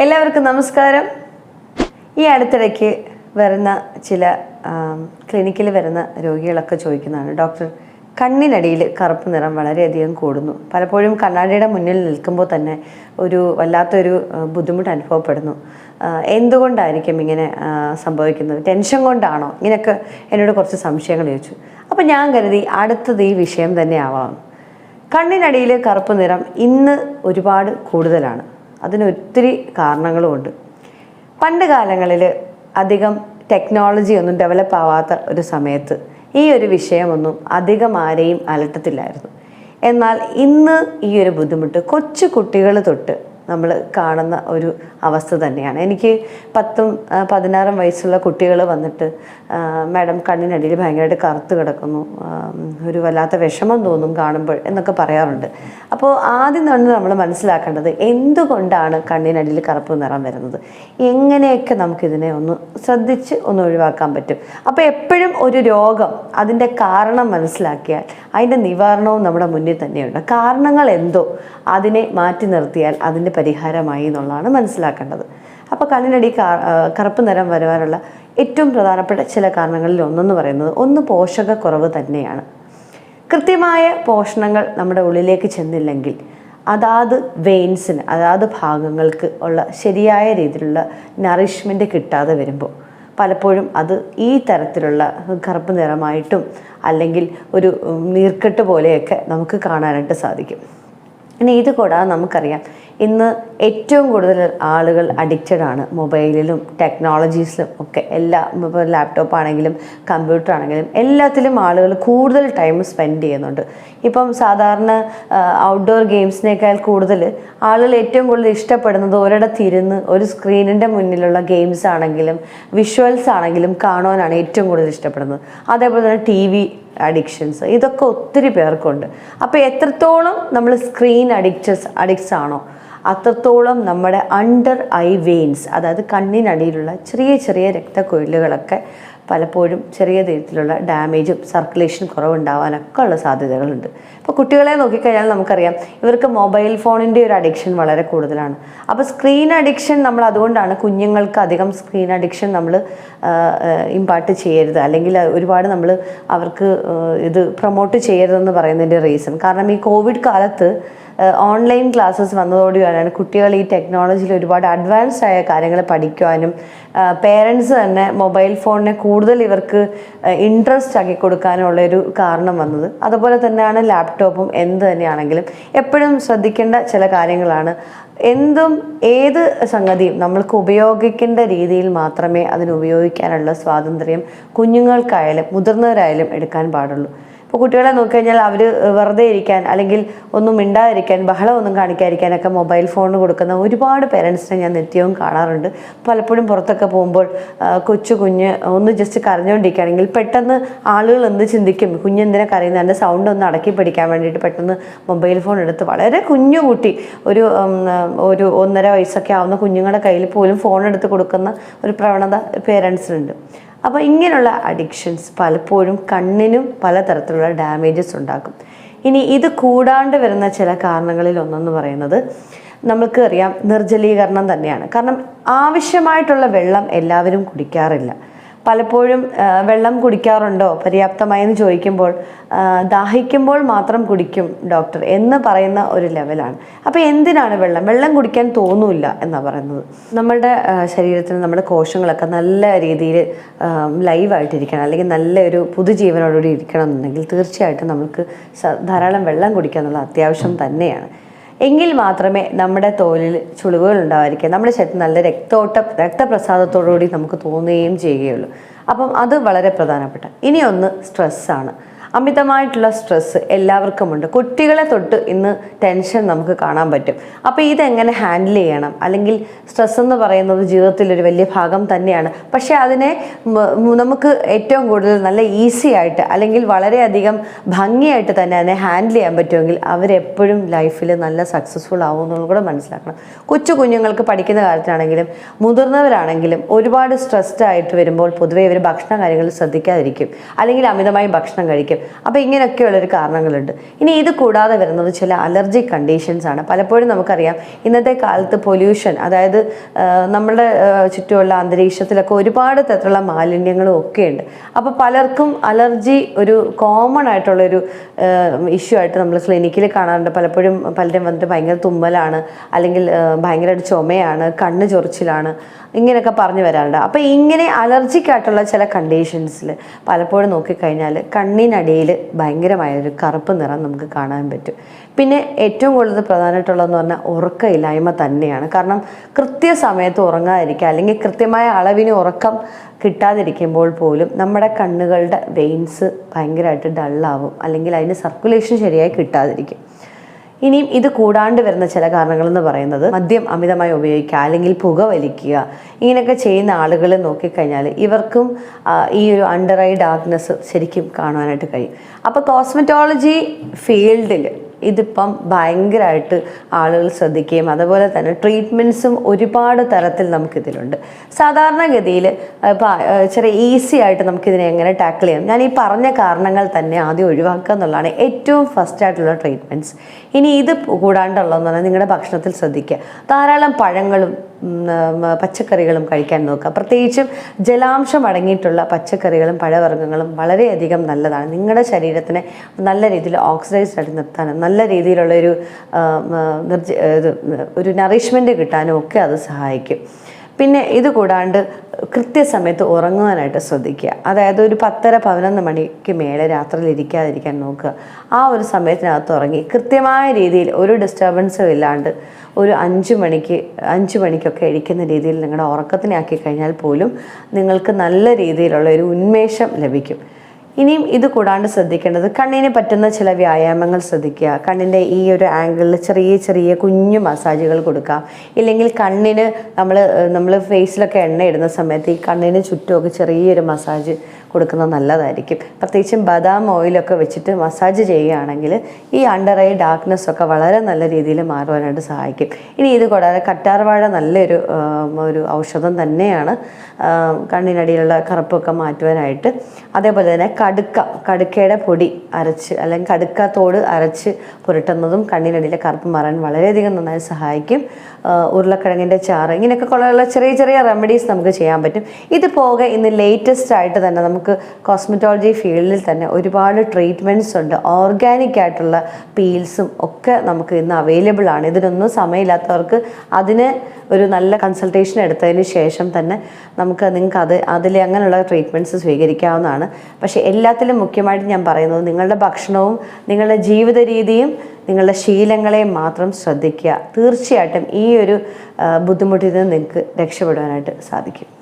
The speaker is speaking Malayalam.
എല്ലാവർക്കും നമസ്കാരം. ഈ അടുത്തിടയ്ക്ക് വരുന്ന ചില ക്ലിനിക്കിൽ വരുന്ന രോഗികളൊക്കെ ചോദിക്കുന്നതാണ്. ഡോക്ടർ കണ്ണിനടിയിൽ കറുപ്പ് നിറം വളരെയധികം കൂടുന്നു. പലപ്പോഴും കണ്ണാടിയുടെ മുന്നിൽ നിൽക്കുമ്പോൾ തന്നെ ഒരു വല്ലാത്തൊരു ബുദ്ധിമുട്ട് അനുഭവപ്പെടുന്നു. എന്തുകൊണ്ടായിരിക്കും ഇങ്ങനെ സംഭവിക്കുന്നത്? ടെൻഷൻ കൊണ്ടാണോ? ഇങ്ങനെയൊക്കെ എന്നോട് കുറച്ച് സംശയങ്ങൾ ചോദിച്ചു. അപ്പോൾ ഞാൻ കരുതി അടുത്തത് ഈ വിഷയം തന്നെ ആവാം. കണ്ണിനടിയിലെ കറുപ്പ് നിറം ഇന്ന് ഒരുപാട് കൂടുതലാണ്. അതിന് ഒത്തിരി കാരണങ്ങളുമുണ്ട്. പണ്ട് കാലങ്ങളിൽ അധികം ടെക്നോളജി ഒന്നും ഡെവലപ്പ് ആവാത്ത ഒരു സമയത്ത് ഈ ഒരു വിഷയമൊന്നും അധികം ആരെയും അലട്ടത്തില്ലായിരുന്നു. എന്നാൽ ഇന്ന് ഈ ഒരു ബുദ്ധിമുട്ട് കൊച്ചു കുട്ടികൾ തൊട്ട് നമ്മൾ കാണുന്ന ഒരു അവസ്ഥ തന്നെയാണ്. എനിക്ക് പത്തും പതിനാറും വയസ്സുള്ള കുട്ടികൾ വന്നിട്ട് മാഡം കണ്ണിനടിയിൽ ഭയങ്കരമായിട്ട് കറുത്ത് കിടക്കുന്നു ഒരു വല്ലാത്ത വിഷമം തോന്നും കാണുമ്പോൾ എന്നൊക്കെ പറയാറുണ്ട്. അപ്പോൾ ആദ്യം തന്നെ നമ്മൾ മനസ്സിലാക്കേണ്ടത് എന്തുകൊണ്ടാണ് കണ്ണിനടിയിൽ കറുപ്പ് നിറം വരുന്നത്? എങ്ങനെയൊക്കെ നമുക്കിതിനെ ഒന്ന് ശ്രദ്ധിച്ച് ഒന്ന് ഒഴിവാക്കാൻ പറ്റും? അപ്പോൾ എപ്പോഴും ഒരു രോഗം അതിന്റെ കാരണം മനസ്സിലാക്കിയാൽ അതിന്റെ നിവാരണവും നമ്മുടെ മുന്നിൽ തന്നെയുണ്ട്. കാരണങ്ങൾ എന്തോ അതിനെ മാറ്റി നിർത്തിയാൽ അതിന്റെ പരിഹാരമായി എന്നുള്ളതാണ് മനസ്സിലാക്കേണ്ടത്. അപ്പോൾ കണ്ണിനടി കറുപ്പ് നിറം വരുവാനുള്ള ഏറ്റവും പ്രധാനപ്പെട്ട ചില കാരണങ്ങളിൽ ഒന്നെന്ന് പറയുന്നത് ഒന്ന് പോഷകക്കുറവ് തന്നെയാണ്. കൃത്യമായ പോഷണങ്ങൾ നമ്മുടെ ഉള്ളിലേക്ക് ചെന്നില്ലെങ്കിൽ അതാത് വെയിൻസിന് അതാത് ഭാഗങ്ങൾക്ക് ഉള്ള ശരിയായ രീതിയിലുള്ള നറിഷ്മെന്റ് കിട്ടാതെ വരുമ്പോൾ പലപ്പോഴും അത് ഈ തരത്തിലുള്ള കറുപ്പ് നിറമായിട്ടും അല്ലെങ്കിൽ ഒരു നീർക്കെട്ട് പോലെയൊക്കെ നമുക്ക് കാണാനായിട്ട് സാധിക്കും. ഇനി ഇത് കൂടാതെ നമുക്കറിയാം ഇന്ന് ഏറ്റവും കൂടുതൽ ആളുകൾ അഡിക്റ്റഡ് ആണ് മൊബൈലിലും ടെക്നോളജീസിലും ഒക്കെ. എല്ലാ ഇപ്പോൾ ലാപ്ടോപ്പ് ആണെങ്കിലും കമ്പ്യൂട്ടർ ആണെങ്കിലും എല്ലാത്തിലും ആളുകൾ കൂടുതൽ ടൈം സ്പെൻഡ് ചെയ്യുന്നുണ്ട്. ഇപ്പം സാധാരണ ഔട്ട്ഡോർ ഗെയിംസിനേക്കാൾ കൂടുതൽ ആളുകൾ ഏറ്റവും കൂടുതൽ ഇഷ്ടപ്പെടുന്നത് ഒരിടത്തിരുന്ന് ഒരു സ്ക്രീനിന്റെ മുന്നിലുള്ള ഗെയിംസ് ആണെങ്കിലും വിഷ്വൽസ് ആണെങ്കിലും കാണുവാനാണ് ഏറ്റവും കൂടുതൽ ഇഷ്ടപ്പെടുന്നത്. അതേപോലെ തന്നെ ടി വി അഡിക്ഷൻസ് ഇതൊക്കെ ഒത്തിരി പേർക്കുണ്ട്. അപ്പോൾ എത്രത്തോളം നമ്മൾ സ്ക്രീൻ അഡിക്റ്റസ് അഡിക്ട്സ് ആണോ? അത്രത്തോളം നമ്മുടെ അണ്ടർ ഐ വെയിൻസ് അതായത് കണ്ണിനടിയിലുള്ള ചെറിയ ചെറിയ രക്തക്കൊഴിലുകളൊക്കെ പലപ്പോഴും ചെറിയ തരത്തിലുള്ള ഡാമേജും സർക്കുലേഷൻ കുറവുണ്ടാവാനൊക്കെ ഉള്ള സാധ്യതകളുണ്ട്. ഇപ്പോൾ കുട്ടികളെ നോക്കിക്കഴിഞ്ഞാൽ നമുക്കറിയാം ഇവർക്ക് മൊബൈൽ ഫോണിന്റെ ഒരു അഡിക്ഷൻ വളരെ കൂടുതലാണ്. അപ്പോൾ സ്ക്രീൻ അഡിക്ഷൻ നമ്മൾ അതുകൊണ്ടാണ് കുഞ്ഞുങ്ങൾക്ക് അധികം സ്ക്രീൻ അഡിക്ഷൻ നമ്മൾ ഇമ്പാർട്ട് ചെയ്യരുത്. അല്ലെങ്കിൽ ഒരുപാട് നമ്മൾ അവർക്ക് ഇത് പ്രൊമോട്ട് ചെയ്യരുതെന്ന് പറയുന്നതിന്റെ റീസൺ കാരണം ഈ കോവിഡ് കാലത്ത് ഓൺലൈൻ ക്ലാസ്സസ് വന്നതോടുകൂടിയാണ് കുട്ടികൾ ഈ ടെക്നോളജിയിൽ ഒരുപാട് അഡ്വാൻസ്ഡ് ആയ കാര്യങ്ങൾ പഠിക്കുവാനും പേരൻസ് തന്നെ മൊബൈൽ ഫോണിനെ കൂടുതൽ ഇവർക്ക് ഇൻട്രസ്റ്റ് ആക്കി കൊടുക്കാനുള്ള ഒരു കാരണം വന്നത്. അതുപോലെ തന്നെയാണ് ലാപ്ടോപ്പും എന്ത് തന്നെയാണെങ്കിലും എപ്പോഴും ശ്രദ്ധിക്കേണ്ട ചില കാര്യങ്ങളാണ്. എന്തും ഏത് സംഗതിയും നമ്മൾക്ക് ഉപയോഗിക്കേണ്ട രീതിയിൽ മാത്രമേ അതിന് ഉപയോഗിക്കാനുള്ള സ്വാതന്ത്ര്യം കുഞ്ഞുങ്ങൾക്കായാലും മുതിർന്നവരായാലും എടുക്കാൻ പാടുള്ളൂ. ഇപ്പോൾ കുട്ടികളെ നോക്കിക്കഴിഞ്ഞാൽ അവർ വെറുതെ ഇരിക്കാൻ അല്ലെങ്കിൽ ഒന്നും മിണ്ടാതിരിക്കാൻ ബഹളമൊന്നും കാണിക്കാതിരിക്കാനൊക്കെ മൊബൈൽ ഫോൺ കൊടുക്കുന്ന ഒരുപാട് പേരൻസിനെ ഞാൻ നിത്യവും കാണാറുണ്ട്. പലപ്പോഴും പുറത്തൊക്കെ പോകുമ്പോൾ കൊച്ചു കുഞ്ഞ് ഒന്ന് ജസ്റ്റ് കരഞ്ഞുകൊണ്ടിരിക്കുകയാണെങ്കിൽ പെട്ടെന്ന് ആളുകൾ എന്ത് ചിന്തിക്കും? കുഞ്ഞെന്തിനെ കരയുന്നത്? എന്റെ സൗണ്ട് ഒന്ന് അടക്കി പിടിക്കാൻ വേണ്ടിയിട്ട് പെട്ടെന്ന് മൊബൈൽ ഫോൺ എടുത്ത് വളരെ കുഞ്ഞു കുട്ടി ഒരു ഒരു ഒന്നര വയസ്സൊക്കെ ആവുന്ന കുഞ്ഞുങ്ങളുടെ കയ്യിൽ പോലും ഫോൺ എടുത്ത് കൊടുക്കുന്ന ഒരു പ്രവണത പേരൻസിനുണ്ട്. അപ്പോൾ ഇങ്ങനെയുള്ള അഡിക്ഷൻസ് പലപ്പോഴും കണ്ണിനും പലതരത്തിലുള്ള ഡാമേജസ് ഉണ്ടാക്കും. ഇനി ഇത് കൂടാണ്ട് വരുന്ന ചില കാരണങ്ങളിൽ ഒന്നെന്ന് പറയുന്നത് നമുക്ക് അറിയാം നിർജലീകരണം തന്നെയാണ്. കാരണം ആവശ്യമായിട്ടുള്ള വെള്ളം എല്ലാവരും കുടിക്കാറില്ല. പലപ്പോഴും വെള്ളം കുടിക്കാറുണ്ടോ? പര്യാപ്തമായെന്ന് ചോദിക്കുമ്പോൾ ദാഹിക്കുമ്പോൾ മാത്രം കുടിക്കും ഡോക്ടർ എന്ന് പറയുന്ന ഒരു ലെവലാണ്. അപ്പോൾ എന്തിനാണ് വെള്ളം? വെള്ളം കുടിക്കാൻ തോന്നില്ല എന്നാണ് പറയുന്നത്. നമ്മുടെ ശരീരത്തിന് നമ്മുടെ കോശങ്ങളൊക്കെ നല്ല രീതിയിൽ ലൈവായിട്ടിരിക്കണം അല്ലെങ്കിൽ നല്ലൊരു പുതുജീവനോടുകൂടി ഇരിക്കണം എന്നുണ്ടെങ്കിൽ തീർച്ചയായിട്ടും നമുക്ക് ധാരാളം വെള്ളം കുടിക്കുക എന്നുള്ള അത്യാവശ്യം തന്നെയാണ്. എങ്കിൽ മാത്രമേ നമ്മുടെ തോലിൽ ചുളിവുകൾ ഉണ്ടാവാതിരിക്കുക നമ്മുടെ ശരീരത്തിൽ നല്ല രക്തോട്ട രക്തപ്രസാദത്തോടുകൂടി നമുക്ക് തോന്നുകയും ചെയ്യുകയുള്ളൂ. അപ്പം അത് വളരെ പ്രധാനപ്പെട്ട ഇനിയൊന്ന് സ്ട്രെസ്സാണ് അമിതമായിട്ടുള്ള സ്ട്രെസ്സ് എല്ലാവർക്കുമുണ്ട്. കുട്ടികളെ തൊട്ട് ഇന്ന് ടെൻഷൻ നമുക്ക് കാണാൻ പറ്റും. അപ്പോൾ ഇതെങ്ങനെ ഹാൻഡിൽ ചെയ്യണം? അല്ലെങ്കിൽ സ്ട്രെസ് എന്ന് പറയുന്നത് ജീവിതത്തിൽ ഒരു വലിയ ഭാഗം തന്നെയാണ്. പക്ഷേ അതിനെ നമുക്ക് ഏറ്റവും കൂടുതൽ നല്ല ഈസി ആയിട്ട് അല്ലെങ്കിൽ വളരെയധികം ഭംഗിയായിട്ട് തന്നെ അതിനെ ഹാൻഡിൽ ചെയ്യാൻ പറ്റുമെങ്കിൽ അവരെപ്പോഴും ലൈഫിൽ നല്ല സക്സസ്ഫുൾ ആവുമെന്നുള്ളത് കൂടെ മനസ്സിലാക്കണം. കൊച്ചു കുഞ്ഞുങ്ങൾക്ക് പഠിക്കുന്ന കാര്യത്തിലാണെങ്കിലും മുതിർന്നവരാണെങ്കിലും ഒരുപാട് സ്ട്രെസ്ഡ് ആയിട്ട് വരുമ്പോൾ പൊതുവേ ഇവർ ഭക്ഷണ കാര്യങ്ങൾ ശ്രദ്ധിക്കാതിരിക്കും. അല്ലെങ്കിൽ അമിതമായി ഭക്ഷണം കഴിക്കും. അപ്പോൾ ഇങ്ങനെയൊക്കെയുള്ളൊരു കാരണങ്ങളുണ്ട്. ഇനി ഇത് കൂടാതെ വരുന്നത് ചില അലർജി കണ്ടീഷൻസ് ആണ്. പലപ്പോഴും നമുക്കറിയാം ഇന്നത്തെ കാലത്ത് പൊല്യൂഷൻ അതായത് നമ്മുടെ ചുറ്റുമുള്ള അന്തരീക്ഷത്തിലൊക്കെ ഒരുപാട് തരത്തിലുള്ള മാലിന്യങ്ങളും ഒക്കെ ഉണ്ട് അപ്പോൾ പലർക്കും അലർജി ഒരു കോമൺ ആയിട്ടുള്ളൊരു ഇഷ്യൂ ആയിട്ട് നമ്മൾ ക്ലിനിക്കിൽ കാണാറുണ്ട്. പലപ്പോഴും പലരും വന്നിട്ട് ഭയങ്കര തുമ്മലാണ് അല്ലെങ്കിൽ ഭയങ്കരമായിട്ട് ചുമയാണ് കണ്ണ് ചൊറിച്ചിലാണ് ഇങ്ങനെയൊക്കെ പറഞ്ഞു വരാറുണ്ട്. അപ്പോൾ ഇങ്ങനെ അലർജിക്കായിട്ടുള്ള ചില കണ്ടീഷൻസിൽ പലപ്പോഴും നോക്കിക്കഴിഞ്ഞാൽ കണ്ണിനടിയിൽ ഭയങ്കരമായ ഒരു കറുപ്പ് നിറം നമുക്ക് കാണാൻ പറ്റും. പിന്നെ ഏറ്റവും കൂടുതൽ പ്രധാനമായിട്ടുള്ളതെന്ന് പറഞ്ഞാൽ ഉറക്കമില്ലായ്മ തന്നെയാണ്. കാരണം കൃത്യസമയത്ത് ഉറങ്ങാതിരിക്കുക അല്ലെങ്കിൽ കൃത്യമായ അളവിന് ഉറക്കം കിട്ടാതിരിക്കുമ്പോൾ പോലും നമ്മുടെ കണ്ണുകളുടെ വെയിൻസ് ഭയങ്കരമായിട്ട് ഡള്ളാവും അല്ലെങ്കിൽ അതിന് സർക്കുലേഷൻ ശരിയായി കിട്ടാതിരിക്കും. ഇനിയും ഇത് കൂടാണ്ട് വരുന്ന ചില കാരണങ്ങൾ എന്ന് പറയുന്നത് മദ്യം അമിതമായി ഉപയോഗിക്കുക അല്ലെങ്കിൽ പുക വലിക്കുക. ഇങ്ങനെയൊക്കെ ചെയ്യുന്ന ആളുകളെ നോക്കിക്കഴിഞ്ഞാൽ ഇവർക്കും ഈ ഒരു അണ്ടർ ഐ ഡാർക്ക്നെസ് ശരിക്കും കാണുവാനായിട്ട് കഴിയും. അപ്പോൾ കോസ്മെറ്റോളജി ഫീൽഡിൽ ഇതിപ്പം ഭയങ്കരമായിട്ട് ആളുകൾ ശ്രദ്ധിക്കുകയും അതുപോലെ തന്നെ ട്രീറ്റ്മെന്റ്സും ഒരുപാട് തരത്തിൽ നമുക്കിതിലുണ്ട്. സാധാരണഗതിയിൽ ഇപ്പോൾ ചെറിയ ഈസി ആയിട്ട് നമുക്കിതിനെ എങ്ങനെ ടാക്കിൾ ചെയ്യാം? ഞാൻ ഈ പറഞ്ഞ കാരണങ്ങൾ തന്നെ ആദ്യം ഒഴിവാക്കുക എന്നുള്ളതാണ് ഏറ്റവും ഫസ്റ്റ് ആയിട്ടുള്ള ട്രീറ്റ്മെന്റ്സ് ഇനി ഇത് കൂടാണ്ടുള്ളതെന്ന് പറഞ്ഞാൽ നിങ്ങളുടെ ഭക്ഷണത്തിൽ ശ്രദ്ധിക്കുക. ധാരാളം പഴങ്ങളും പച്ചക്കറികളും കഴിക്കാൻ നോക്കുക. പ്രത്യേകിച്ചും ജലാംശം അടങ്ങിയിട്ടുള്ള പച്ചക്കറികളും പഴവർഗങ്ങളും വളരെയധികം നല്ലതാണ്. നിങ്ങളുടെ ശരീരത്തിനെ നല്ല രീതിയിൽ ഓക്സിഡൈസ്ഡ് ആയിട്ട് നിർത്താനും നല്ല രീതിയിലുള്ള ഒരു ഒരു നറിഷ്മെന്റ് കിട്ടാനും ഒക്കെ അത് സഹായിക്കും. പിന്നെ ഇത് കൂടാണ്ട് കൃത്യസമയത്ത് ഉറങ്ങുവാനായിട്ട് ശ്രദ്ധിക്കുക. അതായത് ഒരു പത്തര പതിനൊന്ന് മണിക്ക് മേലെ രാത്രിയിൽ ഇരിക്കാതിരിക്കാൻ നോക്കുക. ആ ഒരു സമയത്തിനകത്ത് ഉറങ്ങി കൃത്യമായ രീതിയിൽ ഒരു ഡിസ്റ്റർബൻസും ഇല്ലാണ്ട് ഒരു അഞ്ച് മണിക്ക് അഞ്ച് മണിക്കൊക്കെ ഇരിക്കുന്ന രീതിയിൽ നിങ്ങളുടെ ഉറക്കത്തിനെ ആക്കി കഴിഞ്ഞാൽ പോലും നിങ്ങൾക്ക് നല്ല രീതിയിലുള്ള ഒരു ഉന്മേഷം ലഭിക്കും. ഇനിയും ഇത് കൂടാണ്ട് ശ്രദ്ധിക്കേണ്ടത് കണ്ണിന് പറ്റുന്ന ചില വ്യായാമങ്ങൾ ശ്രദ്ധിക്കുക. കണ്ണിന്റെ ഈ ഒരു ആംഗിളിൽ ചെറിയ ചെറിയ കുഞ്ഞു മസാജുകൾ കൊടുക്കാം ഇല്ലെങ്കിൽ കണ്ണിന് നമ്മൾ നമ്മൾ ഫേസിലൊക്കെ എണ്ണ ഇടുന്ന സമയത്ത് ഈ കണ്ണിന് ചുറ്റുമൊക്കെ ചെറിയൊരു മസാജ് കൊടുക്കുന്നത് നല്ലതായിരിക്കും. പ്രത്യേകിച്ചും ബദാം ഓയിലൊക്കെ വെച്ചിട്ട് മസാജ് ചെയ്യുകയാണെങ്കിൽ ഈ അണ്ടർ ഐ ഡാർക്ക്നെസ് ഒക്കെ വളരെ നല്ല രീതിയിൽ മാറുവാനായിട്ട് സഹായിക്കും. ഇനി ഇത് കൂടാതെ കറ്റാർവാഴ നല്ലൊരു ഒരു ഔഷധം തന്നെയാണ്. കണ്ണിനടിയിലുള്ള കറുപ്പൊക്കെ മാറ്റുവാനായിട്ട്. അതേപോലെ തന്നെ കടുക്ക കടുക്കയുടെ പൊടി അരച്ച് അല്ലെങ്കിൽ കടുക്ക തോട് അരച്ച് പുരട്ടുന്നതും കണ്ണിനടിയിലെ കറുപ്പ് മാറാൻ വളരെയധികം നന്നായി സഹായിക്കും. ഉരുളക്കിഴങ്ങിന്റെ ചാറ് ഇങ്ങനെയൊക്കെ ഉള്ള ചെറിയ ചെറിയ റെമഡീസ് നമുക്ക് ചെയ്യാൻ പറ്റും. ഇത് പോകെ ഇന്ന് ലേറ്റസ്റ്റ് ആയിട്ട് തന്നെ നമുക്ക് കോസ്മെറ്റോളജി ഫീൽഡിൽ തന്നെ ഒരുപാട് ട്രീറ്റ്മെന്റ്സ് ഉണ്ട്. ഓർഗാനിക് ആയിട്ടുള്ള പീൽസും ഒക്കെ നമുക്ക് ഇന്ന് അവൈലബിൾ ആണ്. ഇതിനൊന്നും സമയമില്ലാത്തവർക്ക് അതിന് ഒരു നല്ല കൺസൾട്ടേഷൻ എടുത്തതിന് ശേഷം തന്നെ നമുക്ക് നിങ്ങൾക്ക് അത് അതിൽ അങ്ങനെയുള്ള ട്രീറ്റ്മെന്റ്സ് സ്വീകരിക്കാവുന്നതാണ്. പക്ഷേ എല്ലാത്തിലും മുഖ്യമായിട്ട് ഞാൻ പറയുന്നത് നിങ്ങളുടെ ഭക്ഷണവും നിങ്ങളുടെ ജീവിത രീതിയും നിങ്ങളുടെ ശീലങ്ങളെ മാത്രം ശ്രദ്ധിക്കുക. തീർച്ചയായിട്ടും ഈ ഒരു ബുദ്ധിമുട്ടിൽ നിന്ന് നിങ്ങൾക്ക് രക്ഷപ്പെടുവാനായിട്ട് സാധിക്കും.